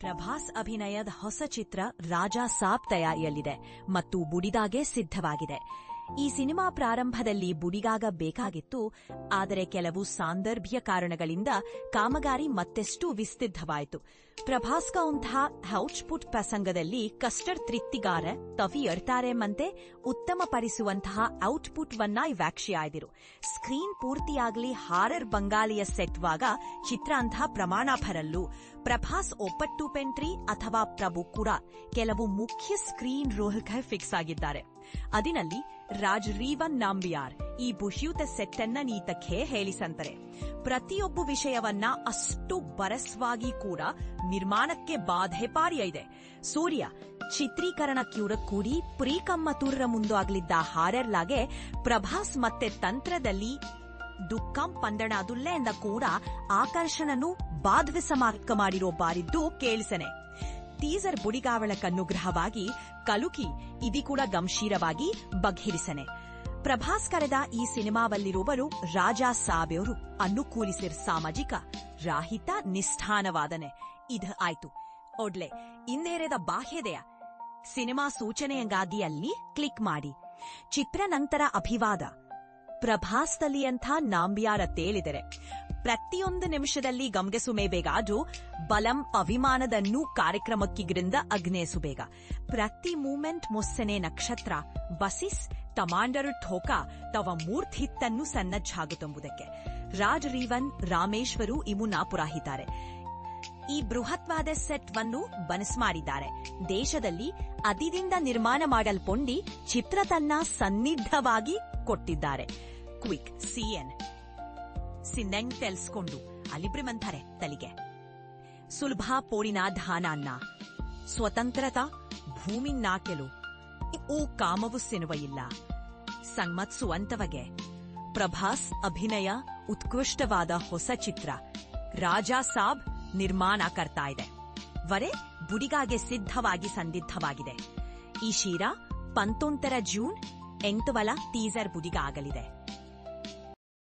ಪ್ರಭಾಸ್ ಅಭಿನಯದ ಹೊಸ ಚಿತ್ರ ರಾಜಾ ಸಾಬ್ ತಯಾರಿಯಲ್ಲಿದೆ ಮತ್ತು ಬುಡಿದಾಗೆ ಸಿದ್ಧವಾಗಿದೆ. ಈ ಸಿನಿಮಾ ಪ್ರಾರಂಭದಲ್ಲಿ ಬುಡಿಗಾಗ ಬೇಕಾಗಿತ್ತು ಆದರೆ ಕೆಲವು ಸಾಂದರ್ಭ್ಯ ಕಾರಣಗಳಿಂದ ಕಾಮಗಾರಿ ಮತ್ತೆಷ್ಟು ವಿಸ್ತಿದ್ಧವಾಯಿತು. ಪ್ರಭಾಸ್ ಕೌಂಥ ಔಟ್ಪುಟ್ ಪ್ರಸಂಗದಲ್ಲಿ ಕಸ್ಟರ್ ತೃಪ್ತಿಗಾರ ತವಿ ಎರ್ತಾರೆ ಮಂತೆ ಉತ್ತಮ ಪರಿಸುವಂತಹ ಔಟ್ಪುಟ್ ವನ್ನ ವ್ಯಾಖ್ಯೆಯಾಯ್ದಿರು ಸ್ಕ್ರೀನ್ ಪೂರ್ತಿಯಾಗಲಿ ಹಾರರ್ ಬಂಗಾಳಿಯ ಸೆಟ್ವಾಗ ಚಿತ್ರಾಂಥ ಪ್ರಮಾಣ ಭರಲ್ಲು ಪ್ರಭಾಸ್ ಒಪ್ಪಟ್ಟು ಪೆಂಟ್ರಿ ಅಥವಾ ಪ್ರಭು ಕೂಡ ಕೆಲವು ಮುಖ್ಯ ಸ್ಕ್ರೀನ್ ರೋಹಕ ಫಿಕ್ಸ್ ಆಗಿದ್ದಾರೆ. ಅದಿನಲ್ಲಿ ರಾಜ್ ರೀವನ್ ನಾಂಬಿಯಾರ್ ಈ ಬುಷಿಯುತ ಸೆಟ್ಟನ್ನ ನೀತಕ್ಕೆ ಹೇಳಿಸಂತಾರೆ. ಪ್ರತಿಯೊಬ್ಬ ವಿಷಯವನ್ನ ಅಷ್ಟು ಬರಸ್ವಾಗಿ ಕೂಡ ನಿರ್ಮಾಣಕ್ಕೆ ಬಾಧೆ ಪಾರಿಯ ಸೂರ್ಯ ಚಿತ್ರೀಕರಣ ಕ್ಯೂರ ಕೂಡಿ ಪ್ರೀಕಮ್ಮ ತುರ್ರ ಮುಂದು ಆಗ್ಲಿದ್ದ ಹಾರರ್ಲಾಗೆ ಪ್ರಭಾಸ್ ಮತ್ತೆ ತಂತ್ರದಲ್ಲಿ ದುಃಖಂ ಪಂದಣಾದುಲ್ಲೆ ಎಂದ ಕೂಡ ಆಕರ್ಷಣನು ಬಾಧ್ವಿಸಮಾರ್ಕ ಮಾಡಿರೋ ಬಾರಿದ್ದು ಕೇಳಿಸನೆ. ಟೀಸರ್ ಬುಡಿಗಾವಳ ಕನ್ನುಗ್ರಹವಾಗಿ ಕಲುಕಿ ಇದಿ ಕೂಡ ಗಂಭೀರವಾಗಿ ಬಗೆಹರಿಸನೆ. ಪ್ರಭಾಸ್ ಕರೆದ ಈ ಸಿನಿಮಾವಲ್ಲಿರುವರು ರಾಜಾ ಸಾಬೆಯವರು ಅನುಕೂಲಿಸಿರ್ ಸಾಮಾಜಿಕ, ರಾಹಿತ ನಿಷ್ಠಾನವಾದನೆ. ಇದ್ ಆಯ್ತು. ಒಡ್ಲೆ, ಇನ್ನೇರೆದ ಬಾಹ್ಯದೆಯ ಸಿನಿಮಾ ಸೂಚನೆಯಂಗಾಗಿ ಅಲ್ಲಿ ಕ್ಲಿಕ್ ಮಾಡಿ. ಚಿತ್ರ ನಂತರ ಅಭಿವಾದ. ಪ್ರಭಾಸ್ ಅಂಥ ನಾಂಬಿಯಾರ ತೇಳಿದರೆ ಪ್ರತಿಯೊಂದು ನಿಮಿಷದಲ್ಲಿ ಗಮನಿಸುಮೇಬೇಕಾದ್ರೂ ಬಲಂ ಅಭಿಮಾನದನ್ನೂ ಕಾರ್ಯಕ್ರಮಕ್ಕಿಗ್ರಿಂದ ಅಗ್ನೇಸುಬೇಗ ಪ್ರತಿ ಮೂಮೆಂಟ್ ಮೊಸ್ಸನೆ ನಕ್ಷತ್ರ. ಬಸಿಸ್ ತಮಾಂಡರು ಠೋಕ ತವ ಮೂರ್ತಿತ್ತನ್ನು ಸನ್ನಜ್ಜಾಗುತ್ತಂಬುದಕ್ಕೆ ರಾಜ್ ರೀವನ್, ರಾಮೇಶ್ವರು ಇಮುನ ಪುರಾಹಿತಾರೆ. ಈ ಬೃಹತ್ವಾದ ಸೆಟ್ ವನ್ನು ಬನಸ್ ಮಾಡಿದ್ದಾರೆ. ದೇಶದಲ್ಲಿ ಅದಿದಿಂದ ನಿರ್ಮಾಣ ಮಾಡಲ್ಪೊಂಡಿ ಚಿತ್ರ ತನ್ನ ಸನ್ನಿಧವಾಗಿ ಕೊಟ್ಟಿದ್ದಾರೆ. ಕ್ವಿಕ್, ಸಿಎನ್. ಸಿಂದೆಂಗ್ ತೆಲ್ಸ್ಕೊಂಡು ಅಲಿಬ್ರಿಮಂತಾರೆ ತಲಿಗೆ. ಸುಲಭ ಪೋಡಿನ ಧಾನಾನ್ನ, ಸ್ವತಂತ್ರತ ಭೂಮಿ ನಾಕೆಲು ಓ ಕಾಮವು ಸಿನುವ ಇಲ್ಲ. ಸಂಮತ್ಸುವಂತವಗೆ ಪ್ರಭಾಸ್ ಅಭಿನಯ ಉತ್ಕೃಷ್ಟವಾದ ಹೊಸ ಚಿತ್ರ ರಾಜಾ ಸಾಬ್ ನಿರ್ಮಾಣ ಕರ್ತಾ ಇದೆ. ವರೆ ಬುಡಿಗಾಗೆ ಸಿದ್ಧವಾಗಿ ಸಂದಿದ್ಧವಾಗಿದೆ ಈ ಶೀರಾ ಪಂತೊಂತರ ಜೂನ್ ಎಂಟುವಲ ಟೀಸರ್ ಬುಡಿಗ ಆಗಲಿದೆ